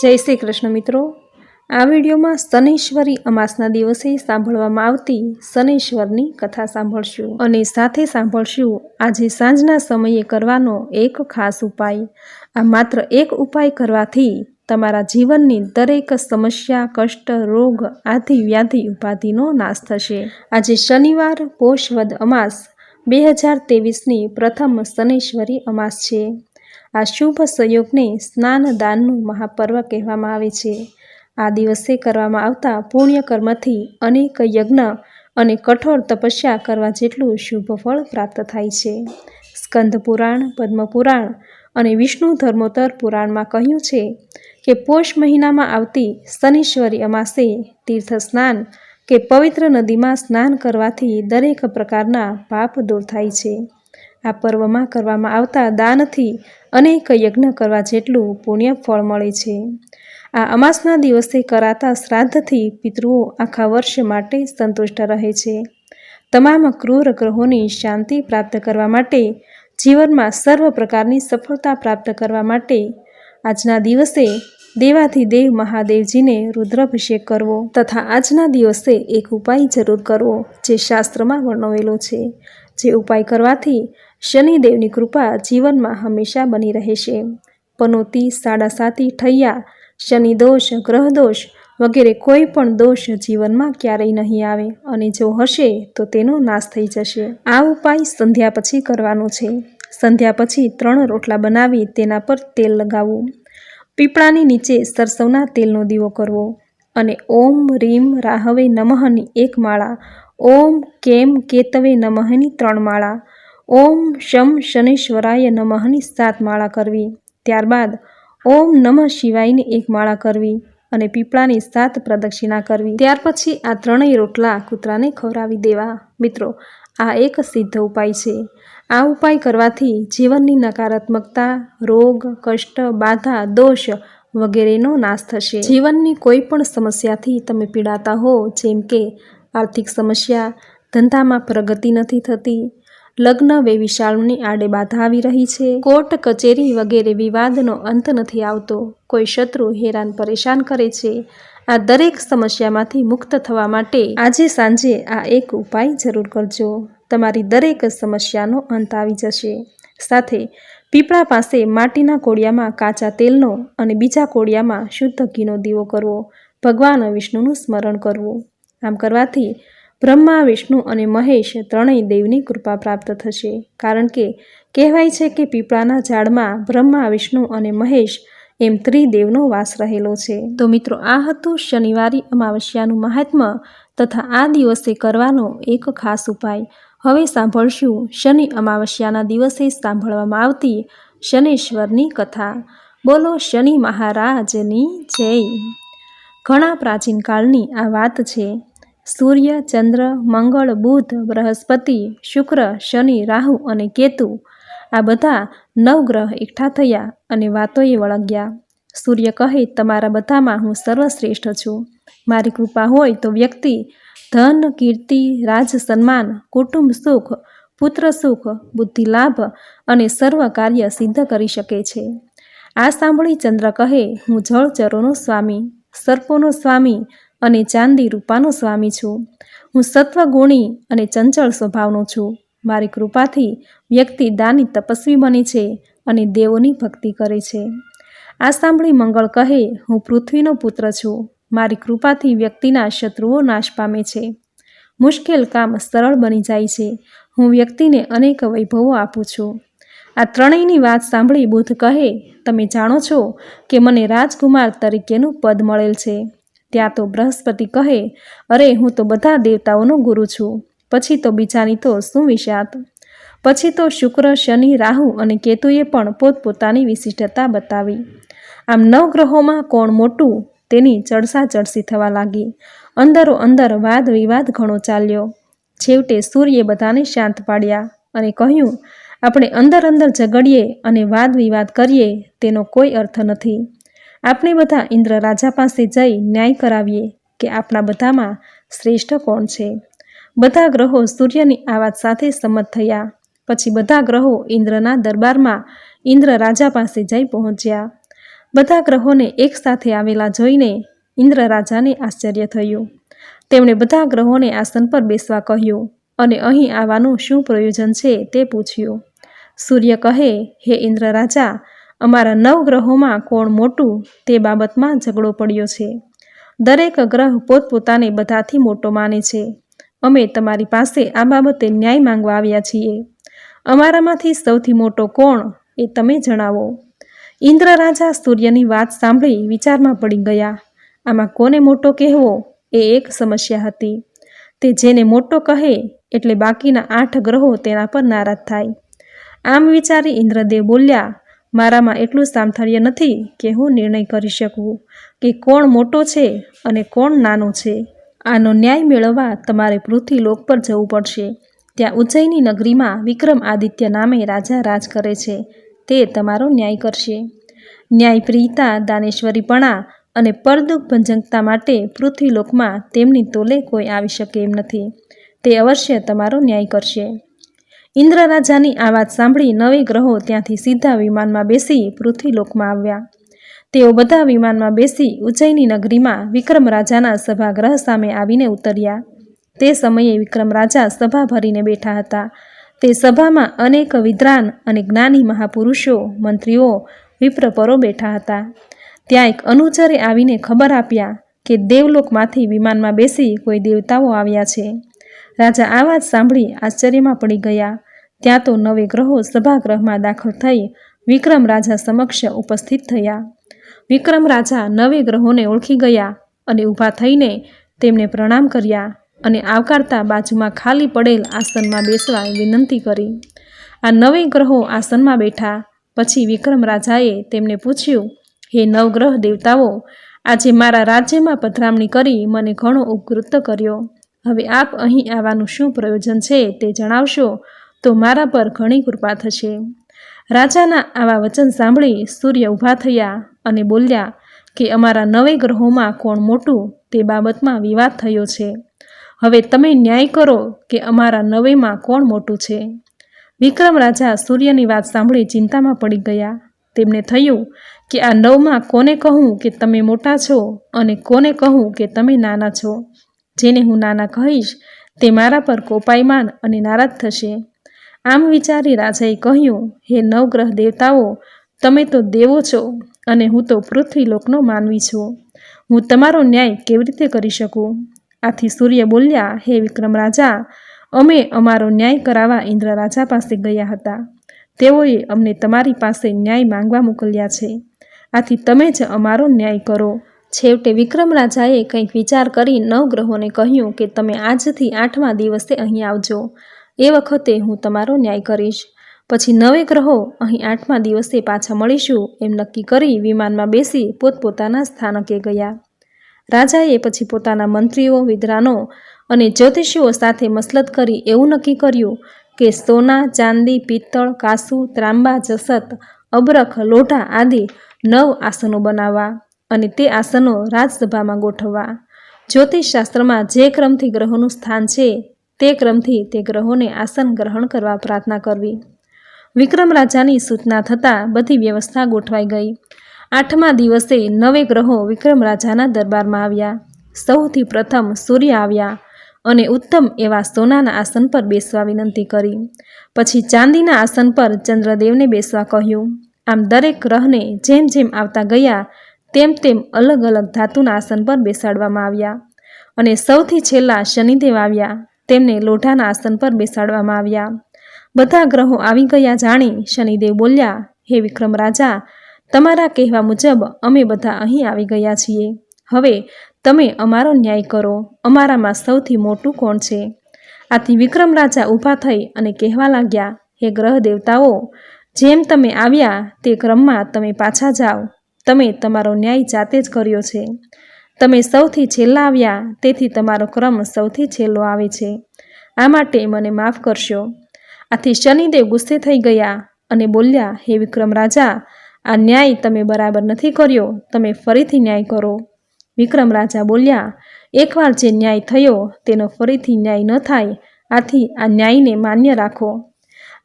જય શ્રી કૃષ્ણ મિત્રો. આ વિડીયોમાં શનૈશ્વરી અમાસના દિવસે સાંભળવામાં આવતી શનૈશ્વરની કથા સાંભળશું અને સાથે સાંભળશું આજે સાંજના સમયે કરવાનો એક ખાસ ઉપાય. આ માત્ર એક ઉપાય કરવાથી તમારા જીવનની દરેક સમસ્યા, કષ્ટ, રોગ આદિ વ્યાધિ ઉપાધિનો નાશ થશે. આજે શનિવાર પોષવદ અમાસ બે હજાર તેવીસની પ્રથમ શનૈશ્વરી અમાસ છે. આ શુભ સંયોગને સ્નાન દાનનું મહાપર્વ કહેવામાં આવે છે. આ દિવસે કરવામાં આવતા પુણ્ય કર્મથી અનેક યજ્ઞ અને કઠોર તપસ્યા કરવા જેટલું શુભ ફળ પ્રાપ્ત થાય છે. સ્કંદ પુરાણ પદ્મપુરાણ અને વિષ્ણુ ધર્મોત્તર પુરાણમાં કહ્યું છે કે પોષ મહિનામાં આવતી શનિશ્વરી અમાસે તીર્થ સ્નાન કે પવિત્ર નદીમાં સ્નાન કરવાથી દરેક પ્રકારના પાપ દૂર થાય છે. આ પર્વમાં કરવામાં આવતા દાનથી અનેક યજ્ઞ કરવા જેટલું પુણ્ય ફળ મળે છે. આ અમાસના દિવસે કરાતા શ્રાદ્ધથી પિતૃઓ આખા વર્ષ માટે સંતુષ્ટ રહે છે. તમામ ક્રૂર ગ્રહોની શાંતિ પ્રાપ્ત કરવા માટે, જીવનમાં સર્વ પ્રકારની સફળતા પ્રાપ્ત કરવા માટે, આજના દિવસે દેવાધિદેવ મહાદેવજીને રુદ્રાભિષેક કરવો તથા આજના દિવસે એક ઉપાય જરૂર કરવો, જે શાસ્ત્રમાં વર્ણવેલો છે. જે ઉપાય કરવાથી શનિદેવની કૃપા જીવનમાં હંમેશા બની રહેશે પનોતી સાડાસાતી ઠૈયા, શનિ દોષ, ગ્રહ વગેરે કોઈ પણ દોષ જીવનમાં ક્યારેય નહીં આવે અને જો હશે તો તેનો નાશ થઈ જશે. આ ઉપાય સંધ્યા પછી કરવાનો છે. સંધ્યા પછી ત્રણ રોટલા બનાવી તેના પર તેલ લગાવવું. પીપળાની નીચે સરસવના તેલનો દીવો કરવો અને ઓમ રીમ રાહવે નમઃની એક માળા, ઓમ કેમ કેતવે નમઃની ત્રણ માળા ઓમ શમ શનેશ્વરાય નમઃની સાત માળા કરવી. ત્યારબાદ ઓમ નમઃ શિવાયની એક માળા કરવી અને પીપળાની સાત પ્રદક્ષિણા કરવી. ત્યાર પછી આ ત્રણેય રોટલા કૂતરાને ખવડાવી દેવા. મિત્રો, આ એક સિદ્ધ ઉપાય છે. આ ઉપાય કરવાથી જીવનની નકારાત્મકતા, રોગ, કષ્ટ, બાધા, દોષ વગેરેનો નાશ થશે. જીવનની કોઈ પણ સમસ્યાથી તમે પીડાતા હો, જેમ કે આર્થિક સમસ્યા, ધંધામાં પ્રગતિ નથી થતી લગ્ન વેવિશાળની આડે બાધા આવી રહી છે. કોર્ટ, કચેરી વગેરે વિવાદનો અંત નથી આવતો. કોઈ શત્રુ હેરાન પરેશાન કરે છે. આ દરેક સમસ્યામાંથી મુક્ત થવા માટે આજે સાંજે આ એક ઉપાય જરૂર કરજો. તમારી દરેક સમસ્યાનો અંત આવી જશે. સાથે પીપળા પાસે માટીના કોડિયામાં કાચા તેલનો અને બીજા કોડિયામાં શુદ્ધ ઘીનો દીવો કરવો. ભગવાન વિષ્ણુનું સ્મરણ કરવું. આમ કરવાથી બ્રહ્મા, વિષ્ણુ અને મહેશ ત્રણેય દેવની કૃપા પ્રાપ્ત થશે. કારણ કે કહેવાય છે કે પીપળાના ઝાડમાં બ્રહ્મા, વિષ્ણુ અને મહેશ એમ ત્રિદેવનો વાસ રહેલો છે. તો મિત્રો, આ હતું શનિવારી અમાવસ્યાનું મહાત્મ્ય તથા આ દિવસે કરવાનો એક ખાસ ઉપાય. હવે સાંભળશું શનિ અમાવસ્યાના દિવસે સાંભળવામાં આવતી શનેશ્વરની કથા. બોલો શનિ મહારાજની જય. ઘણા પ્રાચીન કાળની આ વાત છે. સૂર્ય, ચંદ્ર, મંગળ, બુધ, બૃહસ્પતિ, શુક્ર, શનિ, રાહુ અને કેતુ આ બધા નવગ્રહ એકઠા થયા અને વાતોએ વળગ્યા. સૂર્ય કહે, તમારા બધામાં હું સર્વશ્રેષ્ઠ છું. મારી કૃપા હોય તો વ્યક્તિ, ધન, કીર્તિ, રાજ, સન્માન, કુટુંબ સુખ, પુત્ર સુખ, બુદ્ધિ લાભ અને સર્વ કાર્ય સિદ્ધ કરી શકે છે. આ સાંભળી ચંદ્ર કહે, હું જળચરોનો સ્વામી, સર્પોનો સ્વામી અને ચાંદી રૂપાનો સ્વામી છું. હું સત્વગુણી અને ચંચળ સ્વભાવનો છું. મારી કૃપાથી વ્યક્તિ દાની તપસ્વી બને છે અને દેવોની ભક્તિ કરે છે. આ સાંભળી મંગળ કહે, હું પૃથ્વીનો પુત્ર છું. મારી કૃપાથી વ્યક્તિના શત્રુઓ નાશ પામે છે. મુશ્કેલ કામ સરળ બની જાય છે. હું વ્યક્તિને અનેક વૈભવો આપું છું. આ ત્રણેયની વાત સાંભળી બુદ્ધ કહે, તમે જાણો છો કે મને રાજકુમાર તરીકેનું પદ મળેલ છે. ત્યાં તો બૃહસ્પતિ કહે, અરે, હું તો બધા દેવતાઓનો ગુરુ છું. પછી તો બીજાની તો શું વિષાત પછી તો શુક્ર, શનિ, રાહુ અને કેતુએ પણ પોતપોતાની વિશિષ્ટતા બતાવી. આમ નવગ્રહોમાં કોણ મોટું? તેની ચડસા ચડસી થવા લાગી. અંદરો અંદર વાદ વિવાદ ઘણો ચાલ્યો. છેવટે સૂર્યે બધાને શાંત પાડ્યા અને કહ્યું, આપણે અંદર અંદર ઝઘડીએ અને વાદ વિવાદ કરીએ, તેનો કોઈ અર્થ નથી. આપણે બધા ઇન્દ્ર રાજા પાસે જઈ ન્યાય કરાવીએ કે આપણા બધામાં શ્રેષ્ઠ કોણ છે? બધા ગ્રહો સૂર્યની આ વાત સાથે સંમત થયા. પછી બધા ગ્રહો ઇન્દ્રના દરબારમાં ઇન્દ્ર રાજા પાસે જઈ પહોંચ્યા. બધા ગ્રહોને એકસાથે આવેલા જોઈને ઇન્દ્ર રાજાને આશ્ચર્ય થયું. તેમણે બધા ગ્રહોને આસન પર બેસવા કહ્યું અને અહીં આવવાનું શું પ્રયોજન છે તે પૂછ્યું. સૂર્ય કહે, હે ઇન્દ્ર રાજા અમારા નવ ગ્રહોમાં કોણ મોટું તે બાબતમાં ઝઘડો પડ્યો છે. દરેક ગ્રહ પોતપોતાને બધાથી મોટો માને છે. અમે તમારી પાસે આ બાબતે ન્યાય માંગવા આવ્યા છીએ. અમારામાંથી સૌથી મોટો કોણ એ તમે જણાવો. ઇન્દ્ર રાજા સૂર્યની વાત સાંભળી વિચારમાં પડી ગયા. આમાં કોને મોટો કહેવો એ એક સમસ્યા હતી. તે જેને મોટો કહે એટલે બાકીના આઠ ગ્રહો તેના પર નારાજ થાય. આમ વિચારી ઇન્દ્રદેવ બોલ્યા મારામાં એટલું સામથર્ય નથી કે હું નિર્ણય કરી શકું કે કોણ મોટો છે અને કોણ નાનો છે. આનો ન્યાય મેળવવા તમારે પૃથ્વીલોક પર જવું પડશે. ત્યાં ઉજ્જૈની નગરીમાં વિક્રમ આદિત્ય નામે રાજા રાજ કરે છે. તે તમારો ન્યાય કરશે. ન્યાયપ્રિયતા, દાનેશ્વરીપણા અને પરદુખ ભંજકતા માટે પૃથ્વીલોકમાં તેમની તોલે કોઈ આવી શકે એમ નથી. તે અવશ્ય તમારો ન્યાય કરશે. ઇન્દ્ર રાજાની આ વાત સાંભળી નવે ગ્રહો ત્યાંથી સીધા વિમાનમાં બેસી પૃથ્વીલોકમાં આવ્યા. તેઓ બધા વિમાનમાં બેસી ઉજ્જૈની નગરીમાં વિક્રમ રાજાના સભાગ્રહ સામે આવીને ઉતર્યા. તે સમયે વિક્રમ રાજા સભા ભરીને બેઠા હતા. તે સભામાં અનેક વિદ્વાન અને જ્ઞાની મહાપુરુષો, મંત્રીઓ, વિપ્રપરો બેઠા હતા. ત્યાં એક અનુચરે આવીને ખબર આપ્યા કે દેવલોકમાંથી વિમાનમાં બેસી કોઈ દેવતાઓ આવ્યા છે. રાજા આ વાત સાંભળી આશ્ચર્યમાં પડી ગયા. ત્યાં તો નવે ગ્રહો સભાગૃહમાં દાખલ થઈ વિક્રમ રાજા સમક્ષ ઉપસ્થિત થયા. વિક્રમ રાજા નવે ગ્રહોને ઓળખી ગયા અને ઊભા થઈને તેમને પ્રણામ કર્યા અને આવકારતા બાજુમાં ખાલી પડેલ આસનમાં બેસવા વિનંતી કરી. આ નવે ગ્રહો આસનમાં બેઠા. પછી વિક્રમ રાજાએ તેમને પૂછ્યું, હે નવગ્રહ દેવતાઓ, આજે મારા રાજ્યમાં પધરામણી કરી મને ઘણો ઉપકૃત કર્યો. હવે આપ અહીં આવવાનું શું પ્રયોજન છે તે જણાવશો તો મારા પર ઘણી કૃપા થશે. રાજાના આવા વચન સાંભળી સૂર્ય ઊભા થયા અને બોલ્યા કે અમારા નવે ગ્રહોમાં કોણ મોટું તે બાબતમાં વિવાદ થયો છે. હવે તમે ન્યાય કરો કે અમારા નવેમાં કોણ મોટું છે. વિક્રમ રાજા સૂર્યની વાત સાંભળી ચિંતામાં પડી ગયા. તેમને થયું કે આ નવમાં કોને કહું કે તમે મોટા છો અને કોને કહું કે તમે નાના છો. જેને હું નાના કહીશ તે મારા પર કોપાયમાન અને નારાજ થશે. આમ વિચારી રાજાએ કહ્યું, હે નવગ્રહ દેવતાઓ, તમે તો દેવો છો અને હું તો પૃથ્વીલોકનો માનવી છું. હું તમારો ન્યાય કેવી રીતે કરી શકું? આથી સૂર્ય બોલ્યા, હે વિક્રમ રાજા, અમે અમારો ન્યાય કરાવવા ઇન્દ્ર રાજા પાસે ગયા હતા. તેઓએ અમને તમારી પાસે ન્યાય માંગવા મોકલ્યા છે. આથી તમે જ અમારો ન્યાય કરો. છેવટે વિક્રમ રાજાએ કંઈક વિચાર કરી નવગ્રહોને કહ્યું કે, તમે આજથી આઠમા દિવસે અહીં આવજો. એ વખતે હું તમારો ન્યાય કરીશ. પછી નવે ગ્રહો અહીં આઠમા દિવસે પાછા મળીશું એમ નક્કી કરી વિમાનમાં બેસી પોતપોતાના સ્થાનકે ગયા. રાજાએ પછી પોતાના મંત્રીઓ, વિદ્વાનો અને જ્યોતિષીઓ સાથે મસલત કરી એવું નક્કી કર્યું કે સોના, ચાંદી, પિત્તળ, કાસુ, ત્રાંબા, જસત, અબરખ, લોઢા આદિ નવ આસનો બનાવવા અને તે આસનો રાજસભામાં ગોઠવવા. જ્યોતિષશાસ્ત્રમાં જે ક્રમથી ગ્રહોનું સ્થાન છે તે ક્રમથી તે ગ્રહોને આસન ગ્રહણ કરવા પ્રાર્થના કરવી. વિક્રમ રાજાની સૂચના થતાં બધી વ્યવસ્થા ગોઠવાઈ ગઈ. આઠમા દિવસે નવે ગ્રહો વિક્રમ રાજાના દરબારમાં આવ્યા. સૌથી પ્રથમ સૂર્ય આવ્યા અને ઉત્તમ એવા સોનાના આસન પર બેસવા વિનંતી કરી. પછી ચાંદીના આસન પર ચંદ્રદેવને બેસવા કહ્યું. આમ દરેક ગ્રહને જેમ જેમ આવતા ગયા, તેમ તેમ અલગ અલગ ધાતુના આસન પર બેસાડવામાં આવ્યા. અને સૌથી છેલ્લા શનિદેવ આવ્યા. તેમને લોઢાના આસન પર બેસાડવામાં આવ્યા. બધા ગ્રહો આવી ગયા જાણી શનિદેવ બોલ્યા, હે વિક્રમ રાજા, તમારા કહેવા મુજબ અમે બધા અહીં આવી ગયા છીએ. હવે તમે અમારો ન્યાય કરો. અમારામાં સૌથી મોટું કોણ છે? આથી વિક્રમ રાજા ઊભા થઈ અને કહેવા લાગ્યા, હે ગ્રહ દેવતાઓ, જેમ તમે આવ્યા તે ક્રમમાં તમે પાછા જાઓ. તમે તમારો ન્યાય જાતે જ કર્યો છે. તમે સૌથી છેલ્લા આવ્યા, તેથી તમારો ક્રમ સૌથી છેલ્લો આવે છે. આ માટે મને માફ કરશો. આથી શનિદેવ ગુસ્સે થઈ ગયા અને બોલ્યા, હે વિક્રમ રાજા, આ ન્યાય તમે બરાબર નથી કર્યો, તમે ફરીથી ન્યાય કરો. વિક્રમ રાજા બોલ્યા, એકવાર જે ન્યાય થયો, તેનો ફરીથી ન્યાય ન થાય, આથી આ ન્યાયને માન્ય રાખો.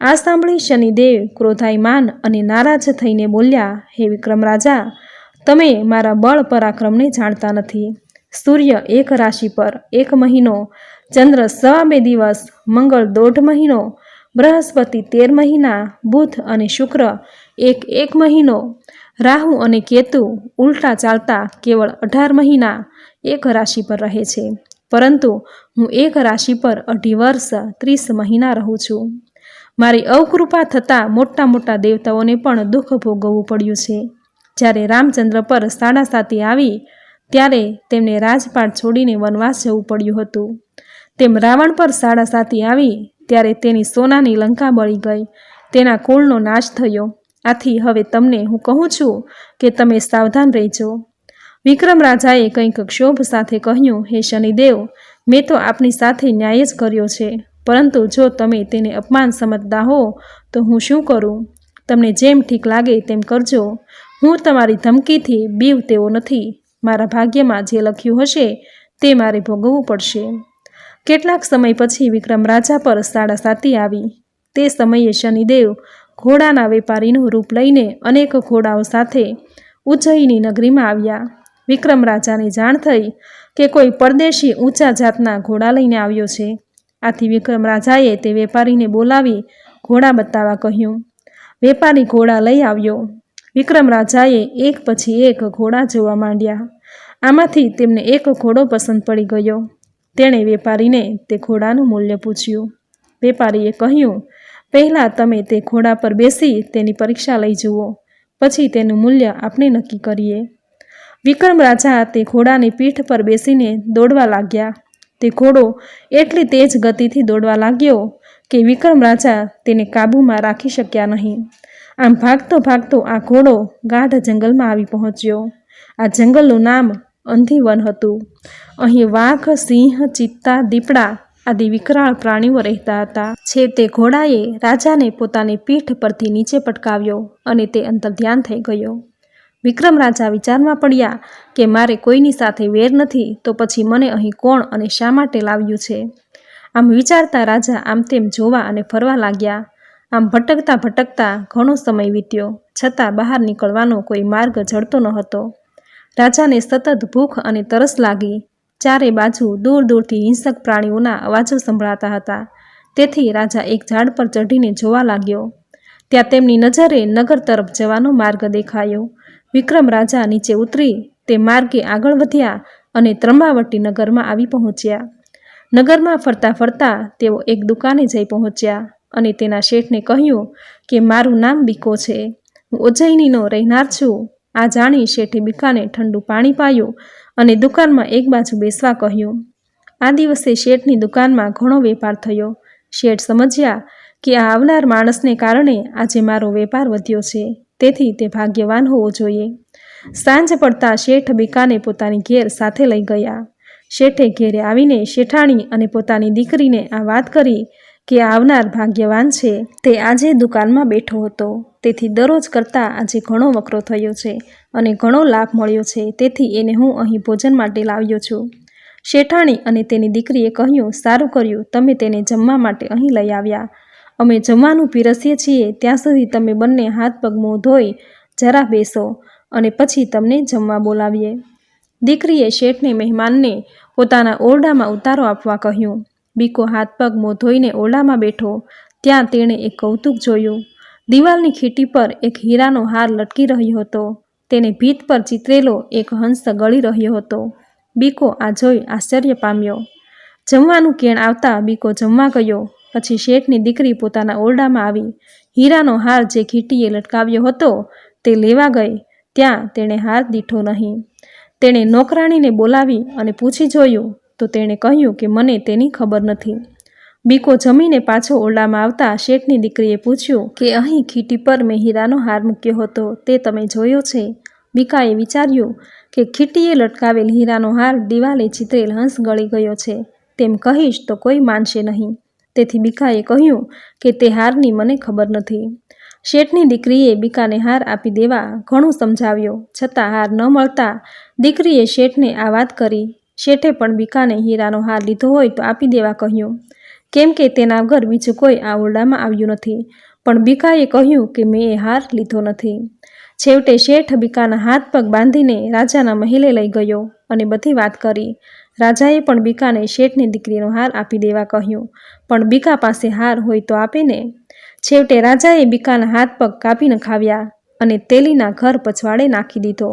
આ સાંભળી શનિદેવ ક્રોધાયમાન અને નારાજ થઈને બોલ્યા, હે વિક્રમ રાજા તમે મારા બળ પરાક્રમને જાણતા નથી. સૂર્ય એક રાશિ પર એક મહિનો, ચંદ્ર સવા બે દિવસ, મંગળ દોઢ મહિનો, બૃહસ્પતિ તેર મહિના, બુધ અને શુક્ર એક એક મહિનો, રાહુ અને કેતુ ઉલટા ચાલતા કેવળ અઢાર મહિના એક રાશિ પર રહે છે. પરંતુ હું એક રાશિ પર અઢી વર્ષ, ત્રીસ મહિના રહું છું. મારી અવકૃપા થતાં મોટા મોટા દેવતાઓને પણ દુઃખ ભોગવવું પડ્યું છે. જ્યારે રામચંદ્ર પર સાડા સાતી આવી, ત્યારે તેમને રાજપાટ છોડીને વનવાસ જવું પડ્યું હતું. તેમ રાવણ પર સાડા સાતી આવી, ત્યારે તેની સોનાની લંકા બળી ગઈ. તેના કુળનો નાશ થયો. આથી હવે તમને હું કહું છું કે તમે સાવધાન રહેજો. વિક્રમ રાજાએ કંઈક ક્ષોભ સાથે કહ્યું, હે શનિદેવ, મેં તો આપની સાથે ન્યાય જ કર્યો છે. પરંતુ જો તમે તેને અપમાન સમજતા હો, તો હું શું કરું? તમને જેમ ઠીક લાગે તેમ કરજો. હું તમારી ધમકીથી બીવ તેવો નથી. મારા ભાગ્યમાં જે લખ્યું હશે તે મારે ભોગવવું પડશે. કેટલાક સમય પછી વિક્રમ રાજા પર સાડા સાતી આવી. તે સમયે શનિદેવ ઘોડાના વેપારીનું રૂપ લઈને અનેક ઘોડાઓ સાથે ઉજ્જૈની નગરીમાં આવ્યા. વિક્રમ રાજાને જાણ થઈ કે કોઈ પરદેશી ઊંચા જાતના ઘોડા લઈને આવ્યો છે. આથી વિક્રમ રાજાએ તે વેપારીને બોલાવી ઘોડા બતાવવા કહ્યું. વેપારી ઘોડા લઈ આવ્યો. વિક્રમ રાજાએ એક પછી એક ઘોડા જોવા માંડ્યા. આમાંથી તેમને એક ઘોડો પસંદ પડી ગયો. તેણે વેપારીને તે ઘોડાનું મૂલ્ય પૂછ્યું. વેપારીએ કહ્યું, પહેલાં તમે તે ઘોડા પર બેસી તેની પરીક્ષા લઈ જુઓ. પછી તેનું મૂલ્ય આપણે નક્કી કરીએ. વિક્રમ રાજા તે ઘોડાની પીઠ પર બેસીને દોડવા લાગ્યા. તે ઘોડો એટલી તેજ ગતિથી દોડવા લાગ્યો કે વિક્રમ રાજા તેને કાબૂમાં રાખી શક્યા નહીં. આમ ભાગતો ભાગતો આ ઘોડો ગાઢ જંગલમાં આવી પહોંચ્યો. આ જંગલનું નામ અંધીવન હતું. અહીં વાઘ, સિંહ, ચિત્તા, દીપડા આદિ વિકરાળ પ્રાણીઓ રહેતા હતા. છે તે ઘોડાએ રાજાને પોતાની પીઠ પરથી નીચે પટકાવ્યો અને તે અંતર ધ્યાન થઈ ગયો. વિક્રમ રાજા વિચારમાં પડ્યા કે મારે કોઈની સાથે વેર નથી તો પછી મને અહીં કોણ અને શા માટે લાવ્યું છે? આમ વિચારતા રાજા આમ તેમ જોવા અને ફરવા લાગ્યા. આમ ભટકતા ભટકતા ઘણો સમય વીત્યો, છતાં બહાર નીકળવાનો કોઈ માર્ગ જડતો ન હતો રાજાને સતત ભૂખ અને તરસ લાગી. ચારે બાજુ દૂર દૂરથી હિંસક પ્રાણીઓના અવાજો સંભળાતા હતા. તેથી રાજા એક ઝાડ પર ચઢીને જોવા લાગ્યો. ત્યાં તેમની નજરે નગર તરફ જવાનો માર્ગ દેખાયો. વિક્રમ રાજા નીચે ઉતરી, તે માર્ગે આગળ વધ્યા અને ત્રંબાવટી નગરમાં આવી પહોંચ્યા. નગરમાં ફરતા ફરતા તેઓ એક દુકાને જઈ પહોંચ્યા. અને તેના શેઠને કહ્યું કે, મારું નામ બીકો છે. હું ઉજ્જૈનીનો રહેનાર છું. આ જાણી શેઠે બીકાને ઠંડુ પાણી પાયું અને દુકાનમાં એક બાજુ બેસવા કહ્યું. આ દિવસે શેઠની દુકાનમાં ઘણો વેપાર થયો. શેઠ સમજ્યા કે આ આવનાર માણસને કારણે આજે મારો વેપાર વધ્યો છે. તેથી તે ભાગ્યવાન હોવો જોઈએ. સાંજ પડતા શેઠ બીકાને પોતાની ઘેર સાથે લઈ ગયા. શેઠે ઘેરે આવીને શેઠાણી અને પોતાની દીકરીને આ વાત કરી કે આવનાર ભાગ્યવાન છે તે આજે દુકાનમાં બેઠો હતો. તેથી દરરોજ કરતાં આજે ઘણો વકરો થયો છે અને ઘણો લાભ મળ્યો છે. તેથી એને હું અહીં ભોજન માટે લાવ્યો છું. શેઠાણી અને તેની દીકરીએ કહ્યું, સારું કર્યું, તમે તેને જમવા માટે અહીં લઈ આવ્યા. અમે જમવાનું પીરસીએ છીએ, ત્યાં સુધી તમે બંને હાથ પગ મોં ધોઈ જરા બેસો અને પછી તમને જમવા બોલાવીએ. દીકરીએ શેઠને મહેમાનને પોતાના ઓરડામાં ઉતારો આપવા કહ્યું. બીકો હાથ પગ મોં ધોઈને બેઠો. ત્યાં તેણે એક કૌતુક જોયું. દિવાલની ખીટી પર એક હીરાનો હાર લટકી રહ્યો હતો. તેને ભીત પર ચિતરેલો એક હંસ ગળી રહ્યો હતો. બીકો આ જોઈ આશ્ચર્ય પામ્યો. જમવાનું કેણ આવતા બીકો જમવા ગયો. પછી શેઠની દીકરી પોતાના ઓરડામાં આવી. હીરાનો હાર જે ખીટીએ લટકાવ્યો હતો તે લેવા ગઈ. ત્યાં તેણે હાર દીઠો નહીં. તેણે નોકરાણીને બોલાવી અને પૂછી જોયું તો તેણે કહ્યું કે મને તેની ખબર નથી. બીકો જમીને પાછો ઓરડામાં આવતા શેઠની દીકરીએ પૂછ્યું કે અહીં ખીટી પર મેં હીરાનો હાર મૂક્યો હતો, તે તમે જોયો છે? બીકાએ વિચાર્યું કે ખીટીએ લટકાવેલ હીરાનો હાર દિવાલે ચિતરેલ હંસ ગળી ગયો છે, તેમ કહીશ તો કોઈ માનશે નહીં. તેથી બીકાએ કહ્યું કે તે હારની મને ખબર નથી. શેઠની દીકરીએ બીકાને હાર આપી દેવા ઘણું સમજાવ્યો. છતાં હાર ન મળતા દીકરીએ શેઠને આ વાત કરી શેઠે પણ બીકાને હીરાનો હાર લીધો હોય તો આપી દેવા કહ્યું. કેમ કે તેના ઘર બીજું કોઈ આ ઓરડામાં આવ્યું નથી. પણ બીકાએ કહ્યું કે મેં એ હાર લીધો નથી. છેવટે શેઠ બીકાના હાથ પગ બાંધીને રાજાના મહેલે લઈ ગયો અને બધી વાત કરી. રાજાએ પણ બીકાને શેઠની દીકરીનો હાર આપી દેવા કહ્યું. પણ બીકા પાસે હાર હોય તો આપે ને? છેવટે રાજાએ બીકાના હાથ પગ કાપી નખાવ્યા અને તેલીના ઘર પછવાડે નાખી દીધો.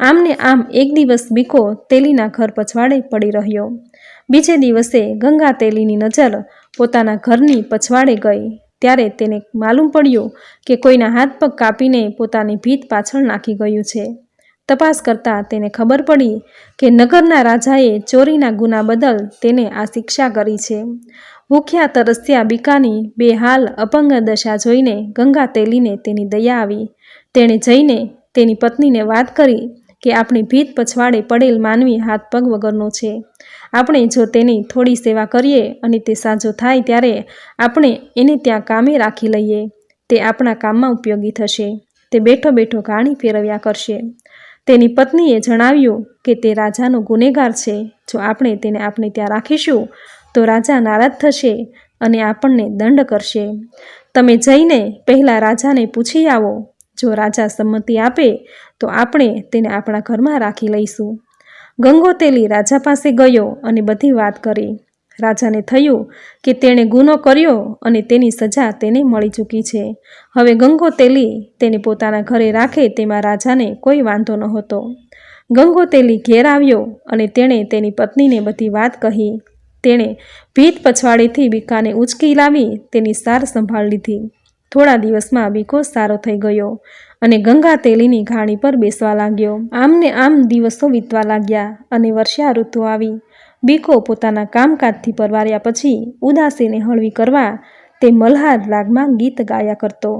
આમને આમ એક દિવસ બીકો તેલીના ઘર પછવાડે પડી રહ્યો. બીજે દિવસે ગંગા તેલીની નજર પોતાના ઘરની પછવાડે ગઈ. ત્યારે તેને માલુમ પડ્યું કે કોઈના હાથ પગ કાપીને પોતાની ભીત પાછળ નાખી ગયું છે. તપાસ કરતાં તેને ખબર પડી કે નગરના રાજાએ ચોરીના ગુના બદલ તેને આ શિક્ષા કરી છે. ભૂખ્યા, તરસ્યા બીકાની બે હાલ અપંગ દશા જોઈને ગંગા તેલીને તેની દયા આવી. તેણે જઈને તેની પત્નીને વાત કરી કે આપણી ભીત પછવાડે પડેલ માનવી હાથ પગ વગરનો છે. આપણે જો તેની થોડી સેવા કરીએ અને તે સાજો થાય ત્યારે આપણે એને ત્યાં કામે રાખી લઈએ. તે આપણા કામમાં ઉપયોગી થશે. તે બેઠો બેઠો ઘાણી ફેરવ્યા કરશે. તેની પત્નીએ જણાવ્યું કે તે રાજાનો ગુનેગાર છે. જો આપણે તેને આપણે ત્યાં રાખીશું, તો રાજા નારાજ થશે અને આપણને દંડ કરશે. તમે જઈને પહેલાં રાજાને પૂછી આવો. જો રાજા સંમતિ આપે, તો આપણે તેને આપણા ઘરમાં રાખી લઈશું. ગંગોતેલી રાજા પાસે ગયો અને બધી વાત કરી. રાજાને થયું કે તેણે ગુનો કર્યો અને તેની સજા તેને મળી ચૂકી છે. હવે ગંગોતેલી તેને પોતાના ઘરે રાખે તેમાં રાજાને કોઈ વાંધો નહોતો. ગંગોતેલી ઘેર આવ્યો અને તેણે તેની પત્નીને બધી વાત કહી. તેણે ભીત પછવાડેથી બીકાને ઉચકી લાવી, તેની સાર સંભાળ લીધી. થોડા દિવસમાં બીકો સારો થઈ ગયો અને ગંગા તેલીની ઘાણી પર બેસવા લાગ્યો. આમને આમ દિવસો વીતવા લાગ્યા અને વર્ષા ઋતુ આવી. બીકો પોતાના કામકાજથી પરવાર્યા પછી ઉદાસીને હળવી કરવા તે મલ્હાર રાગમાં ગીત ગાયા કરતો.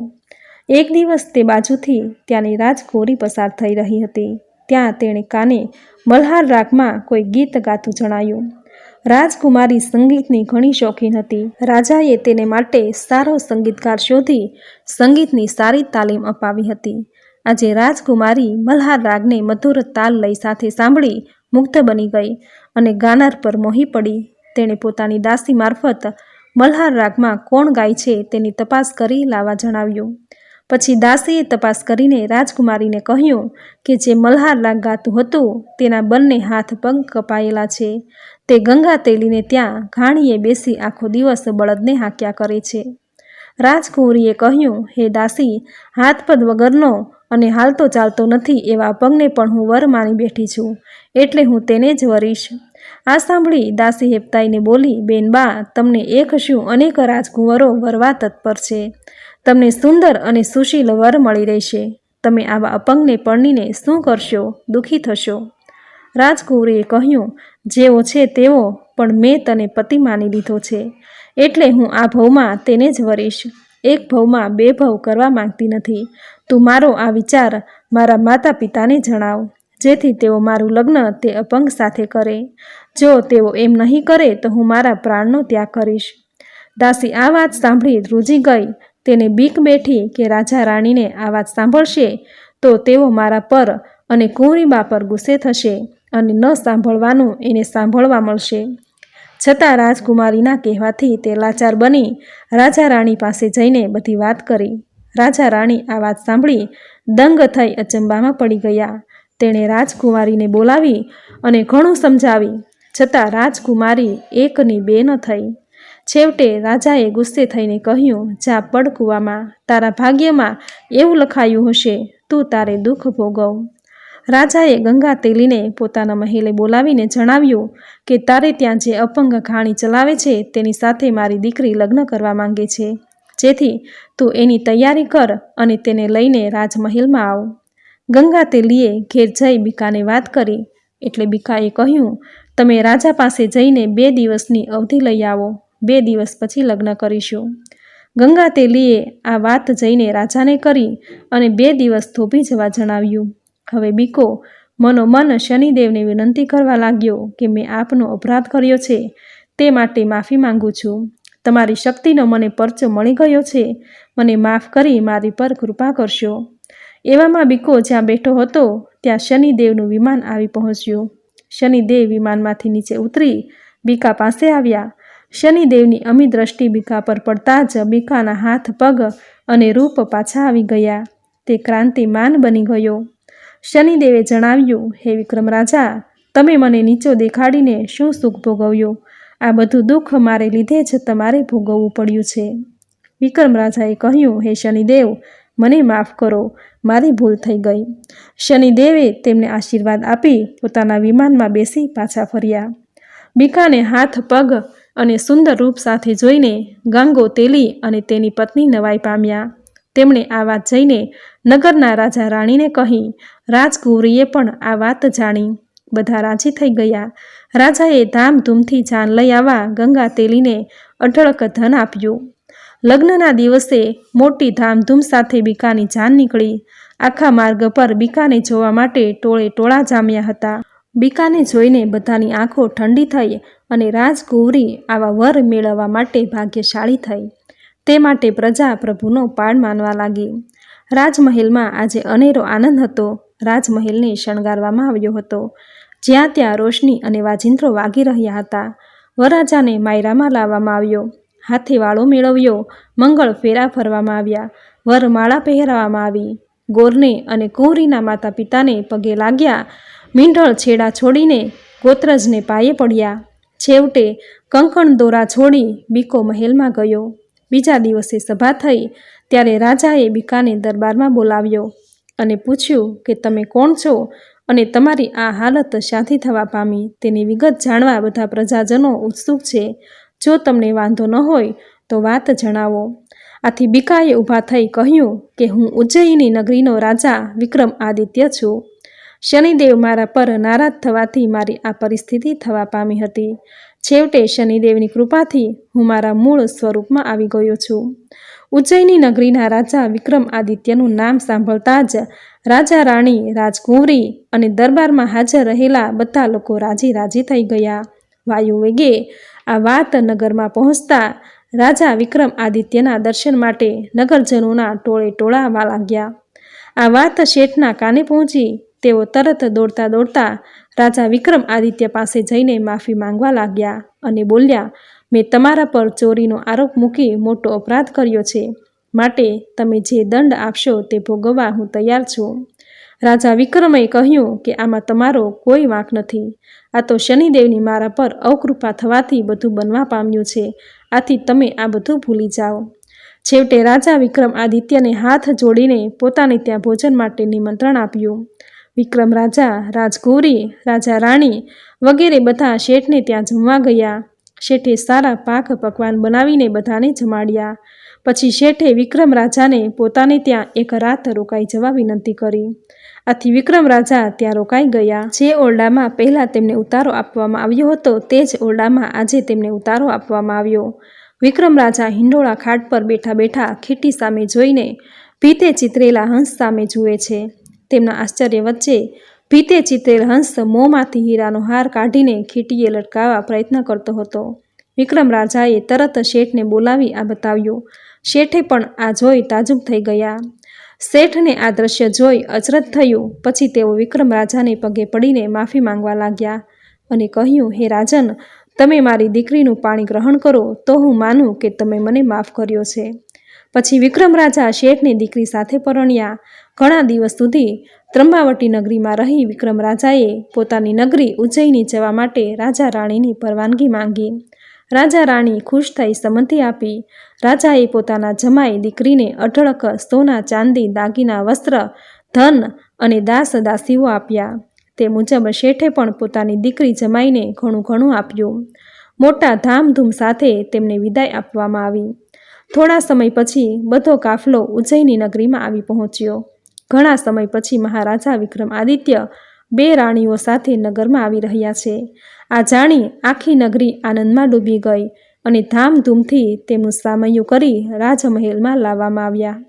એક દિવસ તે બાજુથી ત્યાંની રાજકોરી પસાર થઈ રહી હતી. ત્યાં તેણે કાને મલ્હાર રાગમાં કોઈ ગીત ગાતું જણાયું. રાજકુમારી સંગીતની ઘણી શોખીન હતી. રાજાએ તેને માટે સારો સંગીતકાર શોધી સંગીતની સારી તાલીમ અપાવી હતી. આજે રાજકુમારી મલ્હાર રાગને મધુર તાલ લય સાથે સાંભળી મુગ્ધ બની ગઈ અને ગાનાર પર મોહી પડી. તેણે પોતાની દાસી મારફત મલ્હાર રાગમાં કોણ ગાય છે તેની તપાસ કરી લાવવા જણાવ્યું. પછી દાસીએ તપાસ કરીને રાજકુમારીને કહ્યું કે જે મલ્હાર રાગ ગાતું હતું, તેના બંને હાથ પગ કપાયેલા છે. તે ગંગા તેલીને ત્યાં ઘાણીએ બેસી આખો દિવસ બળદને હાંક્યા કરે છે. રાજકુંવરીએ કહ્યું, હે દાસી હાથપદ વગરનો અને હાલતો ચાલતો નથી એવા પગને પણ હું વર માની બેઠી છું, એટલે હું તેને જ વરીશ. આ સાંભળી દાસી હેપતાઈને બોલી બેનબા તમને એક શું અનેક રાજકુંવરો વરવા તત્પર છે. તમને સુંદર અને સુશીલ વર મળી રહેશે. તમે આવા અપંગને પરણીને શું કરશો? દુઃખી થશો. રાજકુંવરીએ કહ્યું, જેવો છે તેવો, પણ મેં તને પતિ માની લીધો છે. એટલે હું આ ભવમાં તેને જ વરીશ. એક ભવમાં બે ભવ કરવા માંગતી નથી. તું મારો આ વિચાર મારા માતા પિતાને જણાવ. જેથી તેઓ મારું લગ્ન તે અપંગ સાથે કરે. જો તેઓ એમ નહીં કરે, તો હું મારા પ્રાણનો ત્યાગ કરીશ. દાસી આ વાત સાંભળી રૂજી ગઈ. તેને બીક બેઠી કે રાજા રાણીને આ વાત સાંભળશે, તો તેઓ મારા પર અને કુંવરીબા પર ગુસ્સે થશે અને ન સાંભળવાનું એને સાંભળવા મળશે. છતાં રાજકુમારીના કહેવાથી તે લાચાર બની રાજા રાણી પાસે જઈને બધી વાત કરી. રાજા રાણી આ વાત સાંભળી દંગ થઈ અચંબામાં પડી ગયા. તેણે રાજકુમારીને બોલાવી અને ઘણું સમજાવી, છતાં રાજકુમારી એકની બે ન થઈ. છેવટે રાજાએ ગુસ્સે થઈને કહ્યું, જા પડ કૂવામાં તારા ભાગ્યમાં એવું લખાયું હશે, તું તારે દુઃખ ભોગવ. રાજાએ ગંગા તેલીને પોતાના મહેલે બોલાવીને જણાવ્યું કે તારે ત્યાં જે અપંગ ઘાણી ચલાવે છે, તેની સાથે મારી દીકરી લગ્ન કરવા માંગે છે. જેથી તું એની તૈયારી કર અને તેને લઈને રાજમહેલમાં આવ. ગંગા તેલીએ ઘેર જઈ બીકાને વાત કરી. એટલે બીકાએ કહ્યું, તમે રાજા પાસે જઈને બે દિવસની અવધિ લઈ આવો. બે દિવસ પછી લગ્ન કરીશું. ગંગા તેલીએ આ વાત જઈને રાજાને કરી અને બે દિવસ થોભી જવા જણાવ્યું. હવે બીકો મનોમન શનિદેવને વિનંતી કરવા લાગ્યો કે મેં આપનો અપરાધ કર્યો છે. તે માટે માફી માંગુ છું. તમારી શક્તિનો મને પરચો મળી ગયો છે. મને માફ કરી મારી પર કૃપા કરશો. એવામાં બીકો જ્યાં બેઠો હતો, ત્યાં શનિદેવનું વિમાન આવી પહોંચ્યું. શનિદેવ વિમાનમાંથી નીચે ઉતરી બીકા પાસે આવ્યા. શનિદેવની અમી દ્રષ્ટિ બીકા પર પડતા જ બીકાના હાથ, પગ અને રૂપ પાછા આવી ગયા. તે ક્રાંતિમાન બની ગયો. શનિદેવે જણાવ્યું, હે વિક્રમ રાજા તમે મને નીચો દેખાડીને શું સુખ ભોગવ્યું? આ બધું દુઃખ મારે લીધે જ તમારે ભોગવવું પડ્યું છે. વિક્રમ રાજાએ કહ્યું, હે શનિદેવ મને માફ કરો, મારી ભૂલ થઈ ગઈ. શનિદેવે તેમને આશીર્વાદ આપી પોતાના વિમાનમાં બેસી પાછા ફર્યા. બીકાને હાથ, પગ અને સુંદર રૂપ સાથે જોઈને ગંગો તેલી અને તેની પત્ની નવાઈ પામ્યા. તેમણે આ વાત જઈને નગરના રાજા રાણીને કહી, રાજકુંવરીએ પણ આ વાત જાણી. બધા રાજી થઈ ગયા. રાજાએ ધામધૂમથી જાન લઈ આવવા ગંગા તેલીને અઢળક ધન આપ્યું. લગ્નના દિવસે મોટી ધામધૂમ સાથે બીકાની જાન નીકળી. આખા માર્ગ પર બીકાને જોવા માટે ટોળે ટોળા જામ્યા હતા. બીકાને જોઈને બધાની આંખો ઠંડી થઈ અને રાજકુંવરી આવા વર મેળવવા માટે ભાગ્યશાળી થઈ. તે માટે પ્રજા પ્રભુનો પાડ માનવા લાગી. રાજમહેલમાં આજે અનેરો આનંદ હતો. રાજમહેલને શણગારવામાં આવ્યો હતો. જ્યાં ત્યાં રોશની અને વાજિંત્રો વાગી રહ્યા હતા. વરરાજાને માયરામાં લાવવામાં આવ્યો. હાથે વાળો મેળવ્યો. મંગળ ફેરા ફરવામાં આવ્યા. વરમાળા પહેરાવવામાં આવી. ગોરને અને કુંવરીના માતા પિતાને પગે લાગ્યા. મીંઢળ છેડા છોડીને ગોત્રજને પાયે પડ્યા. છેવટે કંકણ દોરા છોડી બીકો મહેલમાં ગયો. બીજા દિવસે સભા થઈ. ત્યારે રાજાએ બીકાને દરબારમાં બોલાવ્યો અને પૂછ્યું કે, તમે કોણ છો? અને તમારી આ હાલત શાંતિ થવા પામી. તેની વિગત જાણવા બધા પ્રજાજનો ઉત્સુક છે. જો તમને વાંધો ન હોય, તો વાત જણાવો. આથી બિકાએ ઊભા થઈ કહ્યું કે હું ઉજ્જૈની નગરીનો રાજા વિક્રમ આદિત્ય છું. શનિદેવ મારા પર નારાજ થવાથી મારી આ પરિસ્થિતિ થવા પામી હતી. છેવટે શનિદેવની કૃપાથી હું મારા મૂળ સ્વરૂપમાં આવી ગયો છું. ઉજ્જૈની નગરીના રાજા વિક્રમ આદિત્યનું નામ સાંભળતા જ રાજા રાણી રાજકુંવરી અને દરબારમાં હાજર રહેલા બધા લોકો રાજી રાજી થઈ ગયા. વાયુ વેગે આ વાત નગરમાં પહોંચતા રાજા વિક્રમ આદિત્યના દર્શન માટે નગરજનોના ટોળે ટોળા આવવા લાગ્યા. આ વાત શેઠના કાને પહોંચી? તેઓ તરત દોડતા દોડતા રાજા વિક્રમ આદિત્ય પાસે જઈને માફી માંગવા લાગ્યા અને બોલ્યા, મેં તમારા પર ચોરીનો આરોપ મૂકી મોટો અપરાધ કર્યો છે. માટે તમે જે દંડ આપશો તે ભોગવવા હું તૈયાર છું. રાજા વિક્રમે કહ્યું કે આમાં તમારો કોઈ વાંક નથી. આ તો શનિદેવની મારા પર અવકૃપા થવાથી બધું બનવા પામ્યું છે. આથી તમે આ બધું ભૂલી જાઓ. છેવટે રાજા વિક્રમ આદિત્યને હાથ જોડીને પોતાને ત્યાં ભોજન માટે નિમંત્રણ આપ્યું. વિક્રમ રાજા, રાજગૌરી, રાજા રાણી વગેરે બધા શેઠને ત્યાં જમવા ગયા. શેઠે સારા પાક પકવાન બનાવીને બધાને જમાડ્યા. પછી શેઠે વિક્રમ રાજાને પોતાને ત્યાં એક રાત રોકાઈ જવા વિનંતી કરી. આથી વિક્રમ રાજા ત્યાં રોકાઈ ગયા. જે ઓરડામાં પહેલાં તેમને ઉતારો આપવામાં આવ્યો હતો, તે જ ઓરડામાં આજે તેમને ઉતારો આપવામાં આવ્યો. વિક્રમ રાજા હિંડોળા ખાટ પર બેઠા બેઠા ખીટી સામે જોઈને ભીતે ચિતરેલા હંસ સામે જુએ છે. તેમના આશ્ચર્ય વચ્ચે ભીતે ચિતરેલ હંસ મોંમાંથી હીરાનો હાર કાઢીને ખીટીએ લટકાવવા પ્રયત્ન કરતો હતો. વિક્રમ રાજાએ તરત શેઠને બોલાવી આ બતાવ્યું. શેઠે પણ આ જોઈ તાજુબ થઈ ગયા. શેઠને આ દ્રશ્ય જોઈ અચરજ થયું. પછી તેઓ વિક્રમ રાજાને પગે પડીને માફી માંગવા લાગ્યા અને કહ્યું, હે રાજન, તમે મારી દીકરીનું પાણી ગ્રહણ કરો તો હું માનું કે તમે મને માફ કર્યો છે. પછી વિક્રમ રાજા શેઠની દીકરી સાથે પરણ્યા. ઘણા દિવસ સુધી ત્રંબાવટી નગરીમાં રહી વિક્રમ રાજાએ પોતાની નગરી ઉજ્જૈની જવા માટે રાજા રાણીની પરવાનગી માંગી. રાજા રાણી ખુશ થઈ સંમતિ આપી. રાજાએ પોતાના જમાઈ દીકરીને અઢળક સોના, ચાંદી, દાગીના, વસ્ત્ર, ધન અને દાસ દાસીઓ આપ્યા. તે મુજબ શેઠે પણ પોતાની દીકરી જમાઈને ઘણું ઘણું આપ્યું. મોટા ધામધૂમ સાથે તેમને વિદાય આપવામાં આવી. થોડા સમય પછી બધો કાફલો ઉજ્જૈની નગરીમાં આવી પહોંચ્યો. ઘણા સમય પછી મહારાજા વિક્રમ આદિત્ય બે રાણીઓ સાથે નગરમાં આવી રહ્યા છે. આ જાણી આખી નગરી આનંદમાં ડૂબી ગઈ અને ધામધૂમથી તેમનું સામયું કરી રાજમહેલમાં લાવવામાં આવ્યા.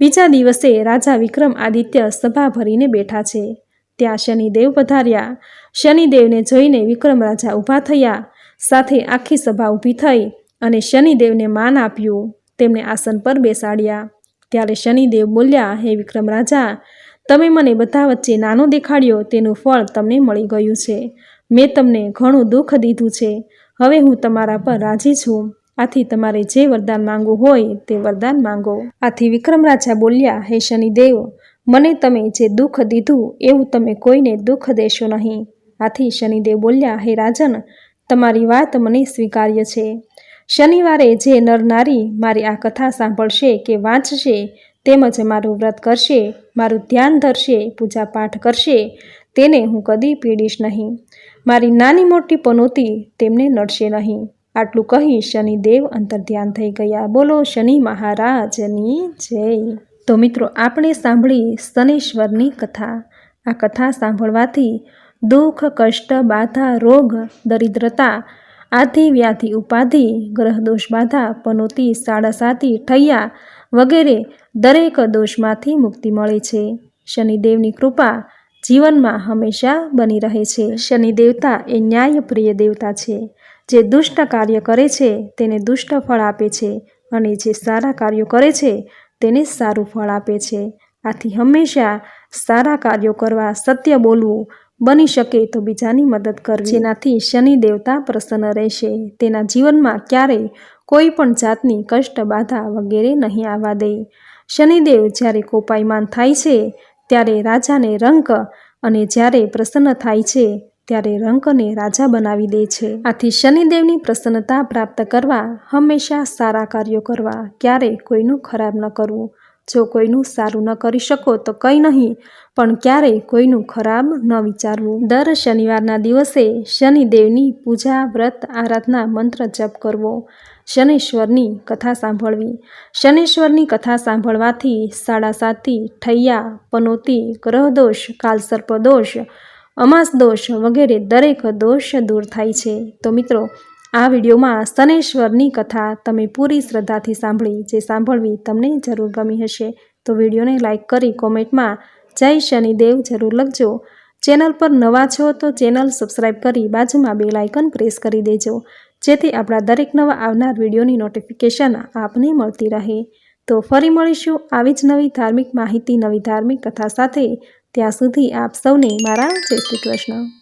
બીજા દિવસે રાજા વિક્રમ આદિત્ય સભા ભરીને બેઠા છે. ત્યાં શનિદેવ પધાર્યા. શનિદેવને જોઈને વિક્રમ રાજા ઊભા થયા. સાથે આખી સભા ઊભી થઈ અને શનિદેવને માન આપ્યું. તેમને આસન પર બેસાડ્યા. ત્યારે શનિદેવ બોલ્યા, હે વિક્રમ રાજા તમે મને બધા વચ્ચે નાનો દેખાડ્યો તેનું ફળ તમને મળી ગયું છે. મેં તમને ઘણું દુઃખ દીધું છે. હવે હું તમારા પર રાજી છું. આથી તમારે જે વરદાન માંગવું હોય તે વરદાન માંગો. આથી વિક્રમ રાજા બોલ્યા, હે શનિદેવ, મને તમે જે દુઃખ દીધું એવું તમે કોઈને દુઃખ દેશો નહીં. આથી શનિદેવ બોલ્યા, હે રાજન, તમારી વાત મને સ્વીકાર્ય છે. શનિવારે જે નરનારી મારી આ કથા સાંભળશે કે વાંચશે તેમજ મારું વ્રત કરશે, મારું ધ્યાન ધરશે, પૂજાપાઠ કરશે, તેને હું કદી પીડીશ નહીં. મારી નાની મોટી પનોતી તેમને નડશે નહીં. આટલું કહી શનિદેવ અંતર્ધ્યાન થઈ ગયા. બોલો, શનિ મહારાજની જય. તો મિત્રો, આપણે સાંભળી શનિશ્વરની કથા. આ કથા સાંભળવાથી દુઃખ, કષ્ટ, બાધા, રોગ, દરિદ્રતા, આધિ વ્યાધિ, ઉપાધિ, ગ્રહદોષ બાધા, પનોતી સાડાસાતી ઠૈયા વગેરે દરેક દોષમાંથી મુક્તિ મળે છે. શનિદેવની કૃપા જીવનમાં હંમેશા બની રહે છે. શનિ દેવતા એ ન્યાયપ્રિય દેવતા છે. જે દુષ્ટ કાર્ય કરે છે, તેને દુષ્ટ ફળ આપે છે અને જે સારા કાર્યો કરે છે, તેને સારું ફળ આપે છે. આથી હંમેશા સારા કાર્યો કરવા સત્ય બોલવું બની શકે તો બીજાની મદદ કરવી. જેનાથી શનિ દેવતા પ્રસન્ન રહેશે. તેના જીવનમાં ક્યારેય કોઈ પણ જાતની કષ્ટ બાધા વગેરે નહીં આવવા દે. શનિદેવ જ્યારે કોપાયમાન થાય છે, ત્યારે રાજાને રંક અને જ્યારે પ્રસન્ન થાય છે, ત્યારે રંકને રાજા બનાવી દે છે. આથી શનિદેવની પ્રસન્નતા પ્રાપ્ત કરવા હંમેશા સારા કાર્યો કરવા, ક્યારેય કોઈનું ખરાબ ન કરવું. જો કોઈનું સારું ન કરી શકો તો કંઈ નહીં, પણ ક્યારેય કોઈનું ખરાબ ન વિચારવું. દર શનિવારના દિવસે શનિદેવની પૂજા, વ્રત, આરાધના, મંત્ર જપ કરવો. શનેશ્વરની કથા સાંભળવી. શનેશ્વરની કથા સાંભળવાથી સાડા સાતી, ઠૈયા, પનોતી, ગ્રહદોષ કાલસર્પદોષ અમાસ દોષ વગેરે દરેક દોષ દૂર થાય છે. તો મિત્રો, આ વિડીયોમાં શનેશ્વરની કથા તમે પૂરી શ્રદ્ધાથી સાંભળી, જે સાંભળવી તમને જરૂર ગમી હશે. તો વિડીયોને લાઇક કરી કોમેન્ટમાં જય શનિદેવ જરૂર લખજો. ચેનલ પર નવા છો તો ચેનલ સબસ્ક્રાઈબ કરી બાજુમાં બે લાઇકન પ્રેસ કરી દેજો. જેથી આપણા દરેક નવા આવનાર વિડીયોની નોટિફિકેશન આપને મળતી રહે. તો ફરી મળીશું આવી જ નવી ધાર્મિક માહિતી, નવી ધાર્મિક કથા સાથે. ત્યાં સુધી આપ સૌને મારા જય શ્રી કૃષ્ણ.